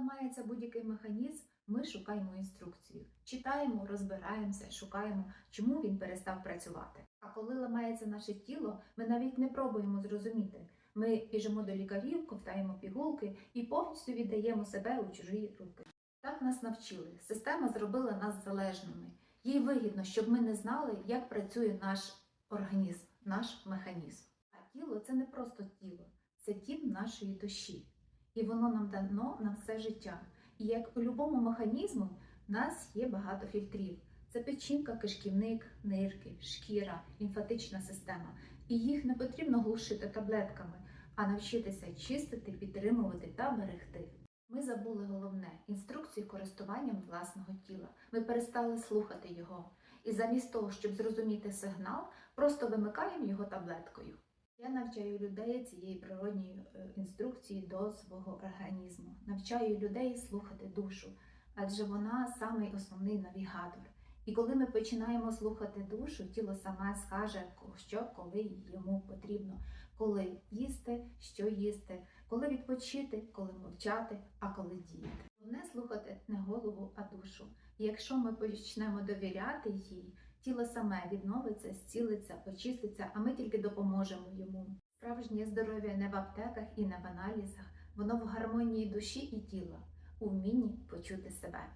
ламається будь-який механізм, ми шукаємо інструкцію, читаємо, розбираємося, шукаємо, чому він перестав працювати. А коли ламається наше тіло, ми навіть не пробуємо зрозуміти. Ми біжимо до лікарів, ковтаємо пігулки і повністю віддаємо себе у чужі руки. Так нас навчили. Система зробила нас залежними. Їй вигідно, щоб ми не знали, як працює наш організм, наш механізм. А тіло це не просто тіло, це дім нашої душі. І воно нам дано на все життя. І як у будь-якому механізму, в нас є багато фільтрів. Це печінка, кишківник, нирки, шкіра, лімфатична система. І їх не потрібно глушити таблетками, а навчитися чистити, підтримувати та берегти. Ми забули головне інструкцію користуванням власного тіла. Ми перестали слухати його. І замість того, щоб зрозуміти сигнал, просто вимикаємо його таблеткою. Я навчаю людей цієї природньої е, інструкції до свого організму. Навчаю людей слухати душу, адже вона самий основний навігатор. І коли ми починаємо слухати душу, тіло саме скаже, що коли йому потрібно, коли їсти, що їсти, коли відпочити, коли мовчати, а коли діяти. Головне слухати не голову, а душу. І якщо ми почнемо довіряти їй, тіло саме відновиться, зцілиться, очиститься, а ми тільки допоможемо. Справжнє здоров'я не в аптеках і не в аналізах, воно в гармонії душі і тіла, у вмінні почути себе.